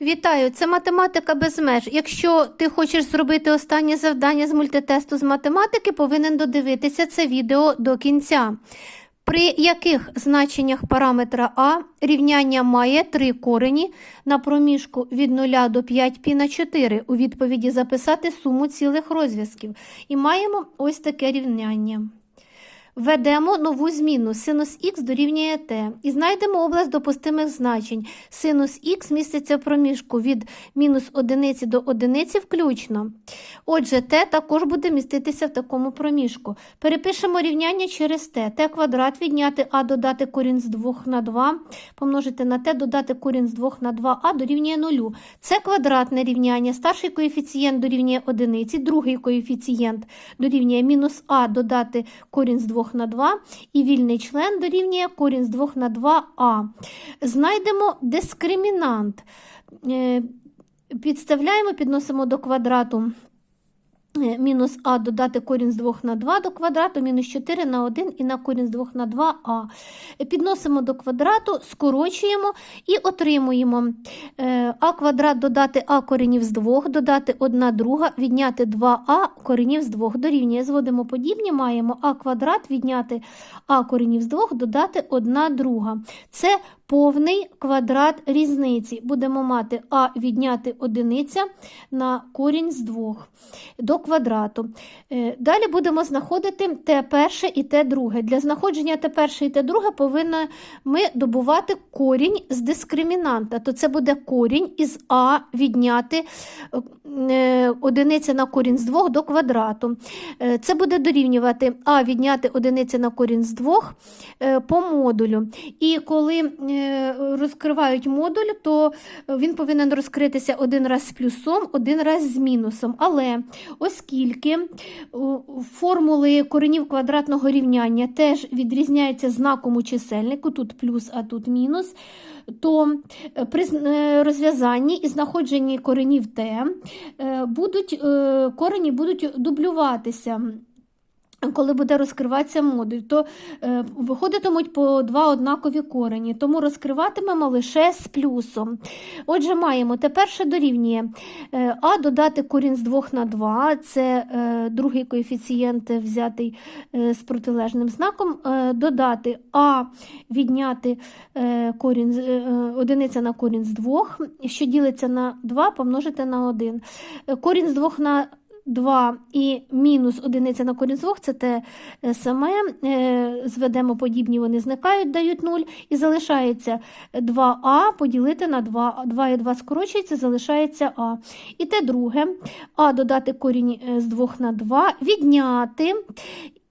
Вітаю, це математика без меж. Якщо ти хочеш зробити останнє завдання з мультитесту з математики, повинен додивитися це відео до кінця. При яких значеннях параметра А рівняння має три корені на проміжку від 0 до 5 пі на 4 у відповіді записати суму цілих розв'язків. І маємо ось таке рівняння. Введемо нову зміну синус х дорівнює t і знайдемо область допустимих значень. Синус х міститься в проміжку від мінус 1 до 1 включно. Отже, t також буде міститися в такому проміжку. Перепишемо рівняння через t. t квадрат відняти а додати корінь з 2 на 2, помножити на t, додати корінь з 2 на 2а дорівнює 0. Це квадратне рівняння. Старший коефіцієнт дорівнює 1, другий коефіцієнт дорівнює мінус а додати корінь з 2 на 2 і вільний член дорівнює корінь з 2 на 2а. Знайдемо дискримінант. Е, Підставляємо, підносимо до квадрату мінус а додати корінь з 2 на 2 до квадрату, мінус 4 на 1 і на корінь з 2 на 2а. Підносимо до квадрату, скорочуємо і отримуємо е, а квадрат додати а коренів з 2, додати 1 друга, відняти 2а коренів з 2 дорівнює. Зводимо подібні, маємо а квадрат відняти а коренів з 2, додати 1 друга. Це повний квадрат різниці. Будемо мати а відняти одиниця на корінь з 2 до квадрату. Е, Далі будемо знаходити те перше і те друге. Для знаходження те перше і те друге повинні ми добувати корінь з дискримінанта. То це буде корінь із а відняти е, одиниця на корінь з 2 до квадрату. Е, Це буде дорівнювати а відняти одиниця на корінь з 2 е, по модулю. І коли е, розкривають модуль, то він повинен розкритися один раз з плюсом, один раз з мінусом. Але оскільки формули коренів квадратного рівняння теж відрізняються знаком у чисельнику, тут плюс, а тут мінус, то е, при е, розв'язанні і знаходженні коренів t е, будуть, корені будуть дублюватися. Коли буде розкриватися модуль, то е, виходитимуть по два однакові корені, тому розкриватимемо лише з плюсом. Отже, маємо те перше дорівнює е, а додати корінь з 2 на 2, це е, другий коефіцієнт взятий е, з протилежним знаком, е, додати а відняти е, корінь, е, одиниця на корінь з 2, що ділиться на 2, помножити на 1. Е, Корінь з 2 на 2 і мінус одиниця на корінь з 2 – це те е, саме. Е, Зведемо подібні, вони зникають, дають 0. І залишається 2а поділити на 2. 2 і 2 скорочується, залишається а. І те друге. а додати корінь е, з 2 на 2, відняти.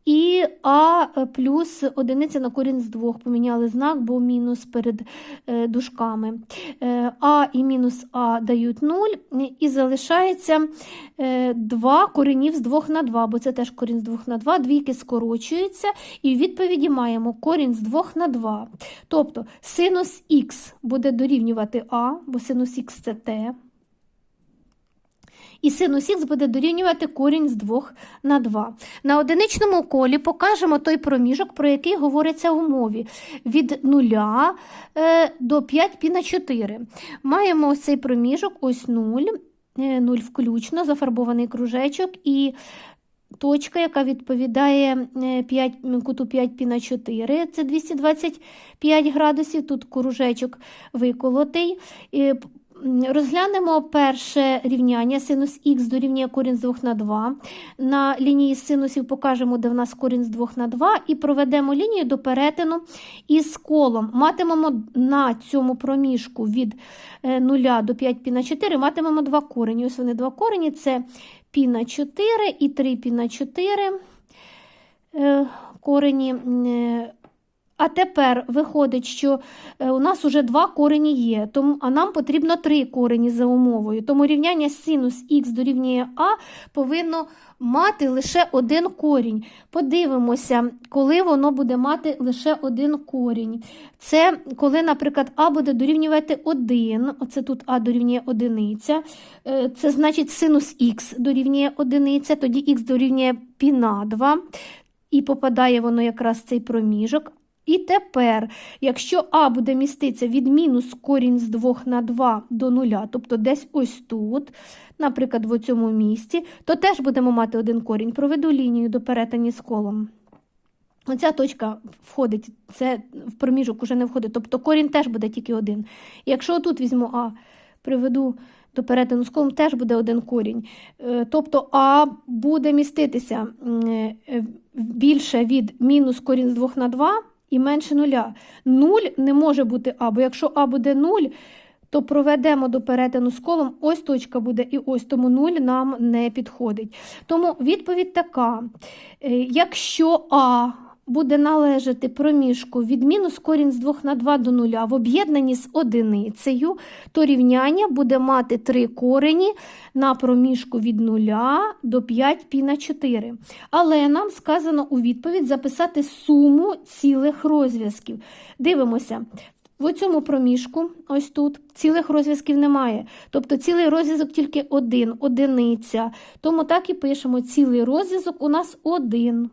І а плюс одиниця на корінь з 2. Поміняли знак, бо мінус перед е, дужками. Е, а і мінус а дають 0. І залишається 2 коренів з 2 на 2, бо це теж корінь з 2 на 2, двійки скорочуються, і в відповіді маємо корінь з 2 на 2. Тобто синус х буде дорівнювати а, бо синус х це t. І синус х буде дорівнювати корінь з 2 на 2. На одиничному колі покажемо той проміжок, про який говориться в мові. Від 0 е, до 5 пі на 4. Маємо ось цей проміжок, ось 0, е, 0 включно, зафарбований кружечок і точка, яка відповідає е, 5, куту 5 пі на 4, це 225 градусів, тут кружечок виколотий. Розглянемо перше рівняння. Синус х дорівнює корінь з 2 на 2. На лінії синусів покажемо, де в нас корінь з 2 на 2, і проведемо лінію до перетину із колом. Матимемо на цьому проміжку від 0 до 5 пі на 4, матимемо два корені. Ось вони два корені, це пі на 4 і 3 пі на 4 е, корені. А тепер виходить, що е, у нас уже два корені є, тому, а нам потрібно три корені за умовою. Тому рівняння синус х дорівнює а повинно мати лише один корінь. Подивимося, коли воно буде мати лише один корінь. Це коли, наприклад, а буде дорівнювати 1, оце тут а дорівнює одиниця. Е, Це значить синус х дорівнює одиниця, тоді х дорівнює пі на 2. І попадає воно якраз в цей проміжок. І тепер, якщо А буде міститися від мінус корінь з 2 на 2 до 0, тобто десь ось тут, наприклад, в цьому місці, то теж будемо мати один корінь. Проведу лінію до перетині з колом. Оця точка входить, це в проміжок уже не входить, тобто корінь теж буде тільки один. Якщо тут візьму А, приведу до перетину з колом, теж буде один корінь. Е, Тобто А буде міститися е, більше від мінус корінь з 2 на 2 і менше нуля. Нуль не може бути А, бо якщо А буде нуль, то проведемо до перетину з колом, ось точка буде і ось, тому 0 нам не підходить. Тому відповідь така: Е, якщо А буде належати проміжку від мінус корінь з 2 на 2 до 0 в об'єднанні з одиницею, то рівняння буде мати три корені на проміжку від 0 до 5 пі на 4. Але нам сказано у відповідь записати суму цілих розв'язків. Дивимося. В цьому проміжку, ось тут, цілих розв'язків немає. Тобто цілий розв'язок тільки один, одиниця. Тому так і пишемо: цілий розв'язок у нас один.